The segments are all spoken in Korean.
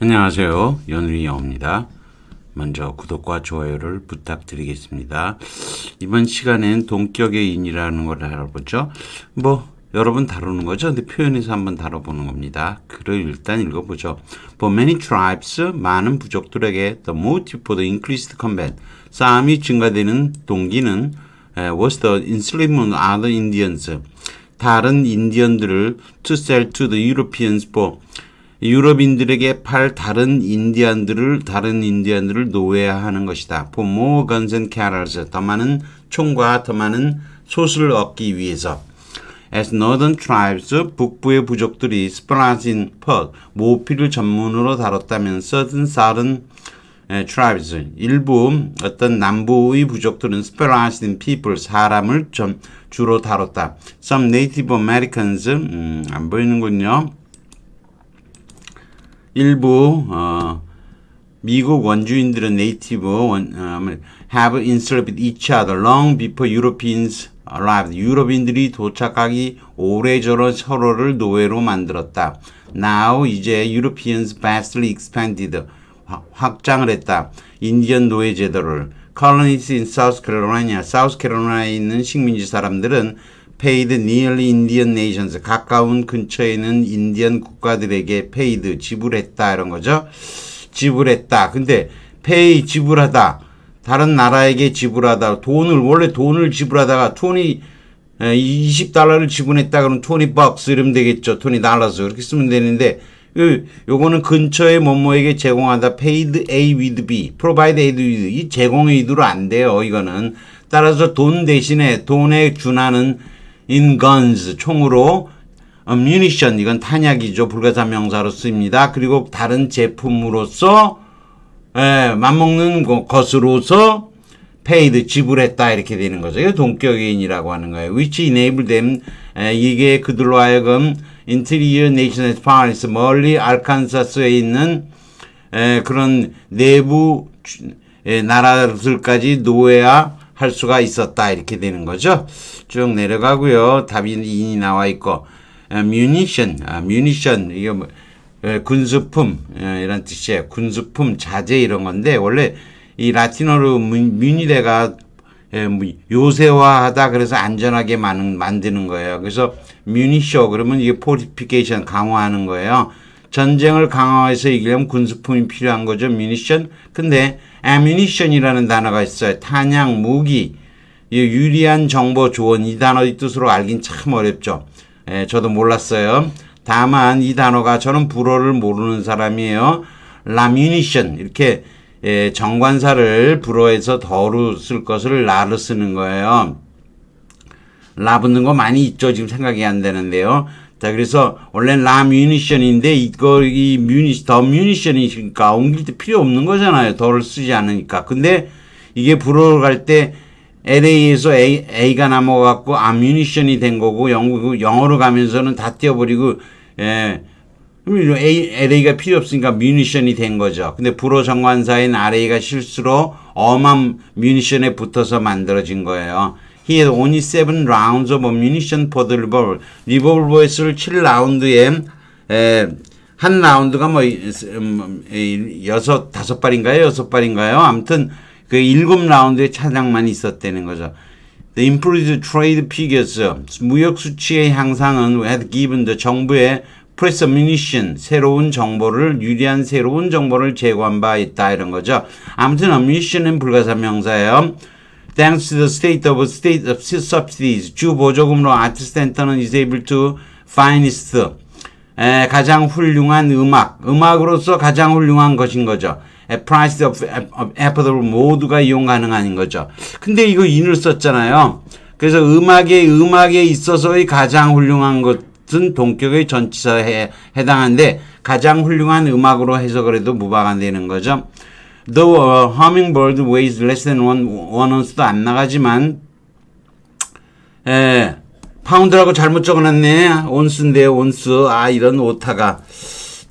안녕하세요. 연우이 영입니다. 먼저 구독과 좋아요를 부탁드리겠습니다. 이번 시간엔 동격의 인이라는 걸 알아보죠. 뭐 여러 번 다루는 거죠. 근데 표현에서 한번 다뤄보는 겁니다. 글을 일단 읽어보죠. For many tribes, 많은 부족들에게 the motive for the increased combat, 싸움이 증가되는 동기는 was the enslavement of other Indians, 다른 인디언들을 to sell to the Europeans for 유럽인들에게 팔 다른 인디언들을 다른 인디언들을 노예화하는 것이다. For more guns and cattles, 더 많은 총과 더 많은 솥을 얻기 위해서. As northern tribes, 북부의 부족들이 스프라진 퍽, 모피를 전문으로 다뤘다면 certain southern 에, tribes, 일부 어떤 남부의 부족들은 스페라신 people, 사람을 좀 주로 다뤘다. Some Native Americans, 음, 안 보이는군요. 일부 어, 미국 원주인들은 네이티브 원, 어, have enslaved each other long before Europeans arrived. 유럽인들이 도착하기 오래전에 서로를 노예로 만들었다. Now 이제 Europeans vastly expanded 확- 확장을 했다. 인디언 노예 제도를 colonies in South Carolina, South Carolina에 있는 식민지 사람들은 paid nearly Indian nations 가까운 근처에 있는 인디언 국가들에게 paid 지불했다 이런 거죠. 지불했다. 근데 pay 지불하다. 다른 나라에게 지불하다. 돈을 원래 돈을 지불하다가 20 에, 20달러를 지불했다 그러면 20 bucks 이러면 되겠죠. 20 달러스 그렇게 쓰면 되는데 요, 요거는 근처에 뭐뭐에게 제공하다 paid A with B provide A with 이 제공의 의도로 안 돼요. 이거는 따라서 돈 대신에 돈에 준하는 in guns 총으로 ammunition 이건 탄약이죠. 불가사명사로 쓰입니다. 그리고 다른 제품으로서 예, 맞먹는 거- 것으로서 paid 지불했다 이렇게 되는 거죠. 이게 동격인이라고 하는 거예요. which enable them 에, 이게 그들로 하여금 as far as 멀리 알칸사스에 있는 에, 그런 내부 주- 에, 나라들까지 노예화 할 수가 있었다 이렇게 되는 거죠. 쭉 내려가고요. 답이 인이 나와 있고 에, munition, 아, munition 이게 뭐 에, 군수품 에, 이런 뜻이에요. 군수품 자재 이런 건데 원래 이 라틴어로 문- 뮤니레가 예, 뭐 요새화하다 그래서 안전하게 만, 만드는 거예요. 그래서 뮤니쇼 그러면 이게 포리피케이션 강화하는 거예요. 전쟁을 강화해서 이기려면 군수품이 필요한 거죠. 뮤니션. 근데 ammunition이라는 단어가 있어요. 탄약, 무기, 이 유리한 정보 조언 이 단어의 뜻으로 알긴 참 어렵죠. 예, 저도 몰랐어요. 다만 이 단어가 저는 불어를 모르는 사람이에요. 라뮤니션 이렇게 예, 정관사를 불어에서 더루 쓸 것을 라로 쓰는 거예요. 라 붙는 거 많이 있죠. 지금 생각이 안 되는데요. 자, 그래서 원래 라 뮤니션인데 이거 이 뮤니 더 뮤니션이니까 옮길 때 필요 없는 거잖아요. 더를 쓰지 않으니까. 근데 이게 불어로 갈 때 LA에서 A, A가 남아갖고 아뮤니션이 된 거고 영어, 영어로 가면서는 다 띄어버리고 예. 그럼 A, LA가 필요 없으니까 뮤니션이 된 거죠. 근데 불어 정관사인 RA가 실수로 엄한 뮤니션에 붙어서 만들어진 거예요. He had only seven rounds of ammunition for the revolver. 리볼버에 쓸 7라운드에 에, 한 라운드가 뭐 이- 음, 이- 여섯 다섯 발인가요? 여섯 발인가요? 아무튼 그 일곱 라운드에 차량만 있었다는 거죠. The improved trade figures 무역 수치의 향상은 had given the 정부의 press ammunition 새로운 정보를 유리한 새로운 정보를 제공한 바 있다 이런 거죠. 아무튼 ammunition은 불가사 명사예요. Thanks to the state of state of subsidies 주 보조금으로 아트 센터는 is able to finest 에, 가장 훌륭한 음악 음악으로서 가장 훌륭한 것인 거죠. A price of, of affordable 모두가 이용 가능한 거죠. 근데 이거 인을 썼잖아요. 그래서 음악의 음악에 있어서의 가장 훌륭한 것은 동격의 전치사에 해당하는데 가장 훌륭한 음악으로 해석을 해도 무방하 되는 거죠. A hummingbird weighs less than one, one ounce도 안 나가지만 에, 파운드라고 잘못 적어놨네. 온스인데요, 온스. 아, 이런 오타가.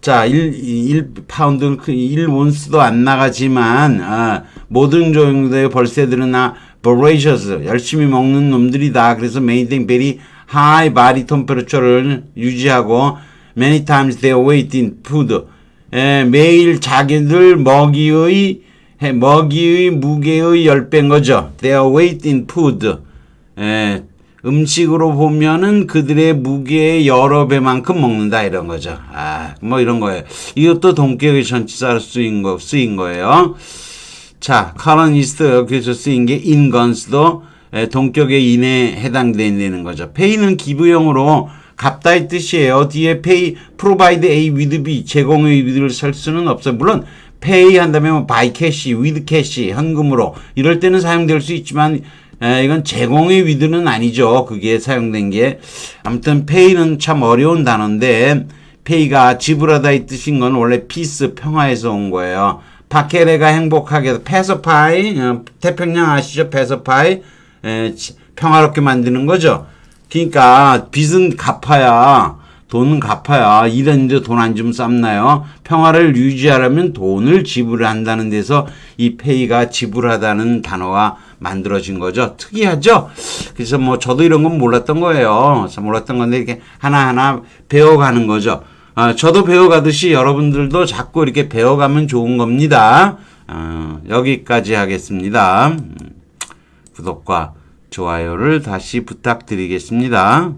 자, 1, 1 파운드, 1 온스도 안 나가지만, 아, 모든 종류의 벌새들은 아, voracious, 열심히 먹는 놈들이다. 그래서 maintain very high body temperature를 유지하고, many times they wait in food. 에, 매일 자기들 먹이의 해- 먹이의 무게의 10배인 거죠. Their weight in food. 에, 음식으로 보면은 그들의 무게의 여러 배만큼 먹는다 이런 거죠. 아, 뭐 이런 거예요. 이것도 동격의 전치사로 쓰인 거 쓰인 거예요. 자, colonist 여기서 쓰인 게 inguns도 에, 동격의 인에 해당되는 거죠. pay는 기부용으로 갚다 이 뜻이에요. 뒤에 pay, provide A with B 제공의 with를 쓸 수는 없어요. 물론 pay 한다면 뭐 by cash, with cash 현금으로 이럴 때는 사용될 수 있지만 에, 이건 제공의 with는 아니죠. 그게 사용된 게 아무튼 pay는 참 어려운 단어인데 pay가 지불하다 이 뜻인 건 원래 peace 평화에서 온 거예요. 파케레가 행복하게 패서파이 어, 태평양 아시죠? 패서파이 평화롭게 만드는 거죠. 그러니까 빚은 갚아야 돈은 갚아야 일했는데 돈 안 주면 쌈나요. 평화를 유지하려면 돈을 지불한다는 데서 이 페이가 지불하다는 단어가 만들어진 거죠. 특이하죠? 그래서 뭐 저도 이런 건 몰랐던 거예요. 몰랐던 건데 이렇게 하나하나 배워가는 거죠. 아, 저도 배워가듯이 여러분들도 자꾸 이렇게 배워가면 좋은 겁니다. 어, 여기까지 하겠습니다. 음, 구독과 좋아요를 다시 부탁드리겠습니다.